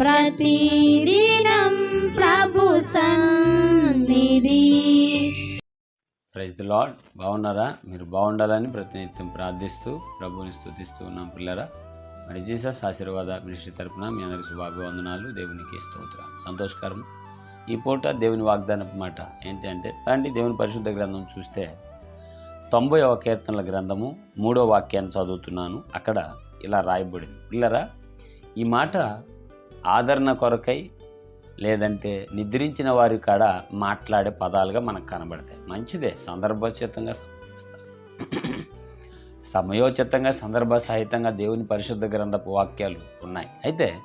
ప్రతిదినం ప్రభు సన్నిధి. Praise the lord బాగున్నారా? మీరు బాగుండాలని ప్రతినిత్యం ప్రార్థిస్తూ ప్రభుని స్తుతిస్తూ ఉన్నాం పిల్లరా. మరి జీసస్ ఆశీర్వాద మినిస్ట్రీ తరపున మీ అందరికి శుభాభివందనాలు దేవునికి స్తోత్రం సంతోషకరం. ఈ పూట దేవుని వాగ్దానపు మాట ఏంటి అంటే అలాంటి దేవుని పరిశుద్ధ గ్రంథం చూస్తే తొంభైవ కీర్తనల గ్రంథము మూడో వాక్యాన్ని చదువుతున్నాను. అక్కడ ఇలా రాయబడింది. పిల్లరా ఈ మాట ఆదరణ కొరకై లేదంటే నిద్రించిన వారి కాడ మాట్లాడే పదాలుగా మనకు కనబడతాయి. మంచిదే. సందర్భోచితంగా సమయోచితంగా సందర్భ సహితంగా దేవుని పరిశుద్ధ గ్రంథపు వాక్యాలు ఉన్నాయి. అయితే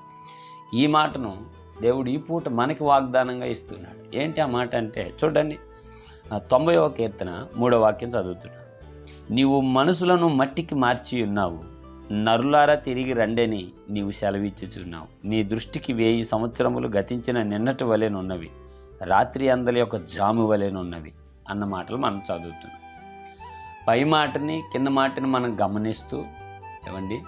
ఈ మాటను దేవుడు ఈ పూట మనకి వాగ్దానంగా ఇస్తున్నాడు. ఏంటి ఆ మాట అంటే చూడండి. తొంభై తొంభైవ కీర్తన మూడో వాక్యం చదువుతున్నాడు. నీవు మనసులను మట్టికి మార్చి ఉన్నావు. నరులారా తిరిగి రండని నీవు సెలవిచ్చుచున్నావు. నీ దృష్టికి వేయి సంవత్సరములు గతించిన నిన్నటి వలెనున్నవి రాత్రి అందల యొక్క జాము వలెనున్నవి అన్న మాటలు మనం చదువుతున్నాం. పై మాటని కింద మాటని మనం గమనిస్తూ ఏమండి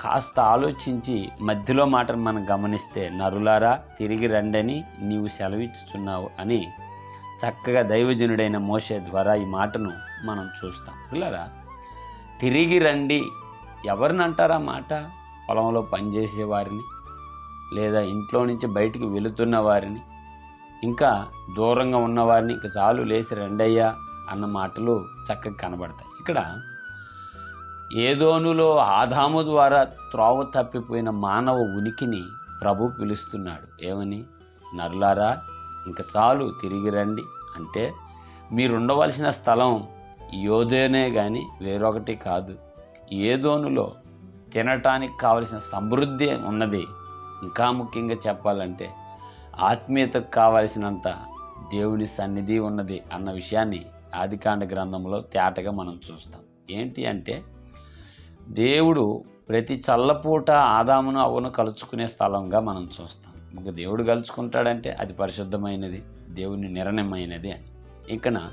కాస్త ఆలోచించి మధ్యలో మాటను మనం గమనిస్తే నరులారా తిరిగి రండని నీవు సెలవిచ్చుచున్నావు అని చక్కగా దైవజనుడైన మోషే ద్వారా ఈ మాటను మనం చూస్తాం. పిల్లరా తిరిగి రండి ఎవరిని అంటారా మాట పొలంలో పనిచేసే వారిని లేదా ఇంట్లో నుంచి బయటికి వెళుతున్న వారిని ఇంకా దూరంగా ఉన్నవారిని ఇక చాలు లేచి రెండయ్యా అన్న మాటలు చక్కగా కనబడతాయి. ఇక్కడ ఏదోనులో ఆదాము ద్వారా త్రోవ తప్పిపోయిన మానవ ఉనికిని ప్రభు పిలుస్తున్నాడు. ఏమని? నరులారా ఇంక చాలు తిరిగి రండి. అంటే మీరు ఉండవలసిన స్థలం యోధేనే కానీ వేరొకటి కాదు. ఏదోనులో తినటానికి కావలసిన సమృద్ధి ఉన్నది? ఇంకా ముఖ్యంగా చెప్పాలంటే ఆత్మీయతకు కావలసినంత దేవుని సన్నిధి ఉన్నది అన్న విషయాన్ని ఆదికాండ గ్రంథంలో తేటగా మనం చూస్తాం. ఏంటి అంటే దేవుడు ప్రతి చల్లపూట ఆదామును అవను కలుచుకునే స్థలంగా మనం చూస్తాం. ఇంకా దేవుడు కలుచుకుంటాడంటే అది పరిశుద్ధమైనది దేవుని నిర్ణయమైనది అని. ఇకన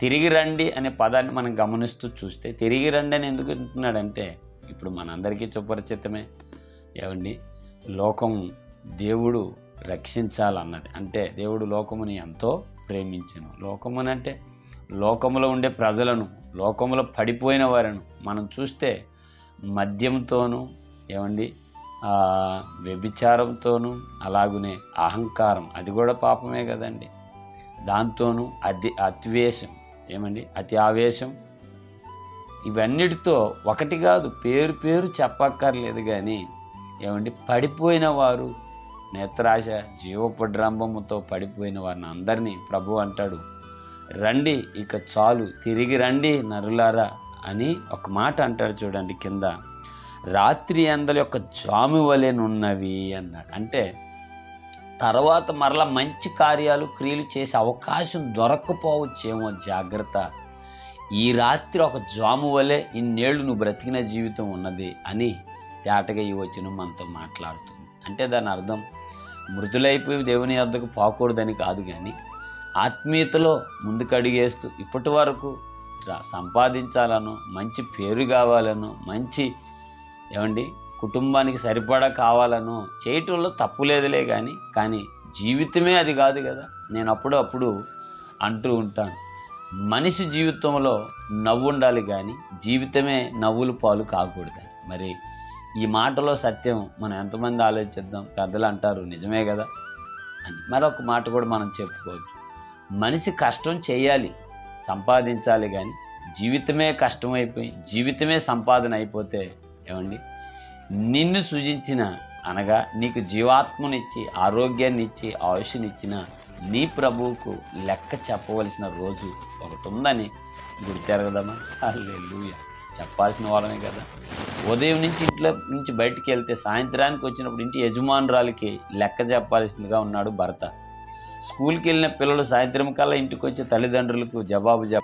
తిరిగి రండి అనే పదాన్ని మనం గమనిస్తూ చూస్తే తిరిగి రండి అని ఎందుకు అంటున్నాడంటే ఇప్పుడు మనందరికీ సుపరిచితమే. ఏమండి? లోకం దేవుడు రక్షించాలన్నది. అంటే దేవుడు లోకముని ఎంతో ప్రేమించను. లోకమునంటే లోకములో ఉండే ప్రజలను లోకములో పడిపోయిన వారిను మనం చూస్తే మద్యంతోనూ ఏమండి? వ్యభిచారంతోనూ అలాగునే అహంకారం. అది కూడా పాపమే కదండి. దాంతోనూ అతి అతివేశం ఏమండి? అతి ఆవేశం. ఇవన్నిటితో ఒకటి కాదు పేరు పేరు చెప్పక్కర్లేదు కానీ ఏమండి? పడిపోయిన వారు నేత్రాశ జీవపడ్రంభముతో పడిపోయిన వారిని అందరినీ ప్రభు అంటాడు. రండి ఇక చాలు తిరిగి రండి నరులారా అని ఒక మాట అంటాడు చూడండి కింద. రాత్రి అందల యొక్క జాము వలెనున్నవి అన్నాడు. అంటే తర్వాత మరలా మంచి కార్యాలు క్రియలు చేసే అవకాశం దొరక్కపోవచ్చేమో జాగ్రత్త. ఈ రాత్రి ఒక జాము వలె ఇన్నేళ్ళు నువ్వు బ్రతికిన జీవితం ఉన్నది అని తేటగా ఈ వచ్చిన మనతో మాట్లాడుతుంది. అంటే దాని అర్థం మృదులైపోయి దేవుని వద్దకు పోకూడదని కాదు కానీ ఆత్మీయతలో ముందుకు అడిగేస్తూ ఇప్పటి వరకు సంపాదించాలను మంచి పేరు కావాలను మంచి ఏమండి? కుటుంబానికి సరిపడా కావాలను చేయటంలో తప్పు లేదులే కానీ కానీ జీవితమే అది కాదు కదా. నేను అప్పుడు అప్పుడు అంటూ ఉంటాను. మనిషి జీవితంలో నవ్వు ఉండాలి కానీ జీవితమే నవ్వులు పాలు కాకూడదు మరి ఈ మాటలో సత్యం మనం ఎంతమంది ఆలోచిద్దాం? పెద్దలు అంటారు నిజమే కదా అని. మరొక మాట కూడా మనం చెప్పుకోవచ్చు. మనిషి కష్టం చేయాలి సంపాదించాలి కానీ జీవితమే కష్టమైపోయి జీవితమే సంపాదన అయిపోతే ఏమండి? నిన్ను సృజించిన అనగా నీకు జీవాత్మనిచ్చి ఆరోగ్యాన్ని ఇచ్చి ఆయుష్నిచ్చిన నీ ప్రభువుకు లెక్క చెప్పవలసిన రోజు ఒకటి ఉందని గుర్తెరగదమ్మా. హల్లెలూయా. చెప్పాల్సిన వాళ్ళమే కదా. ఉదయం నుంచి ఇంట్లో నుంచి బయటికి వెళ్తే సాయంత్రానికి వచ్చినప్పుడు ఇంటి యజమానురాలకి లెక్క చెప్పాల్సిందిగా ఉన్నాడు భర్త. స్కూల్కి వెళ్ళిన పిల్లలు సాయంత్రం కల్లా ఇంటికి వచ్చే తల్లిదండ్రులకు జవాబు చెప్ప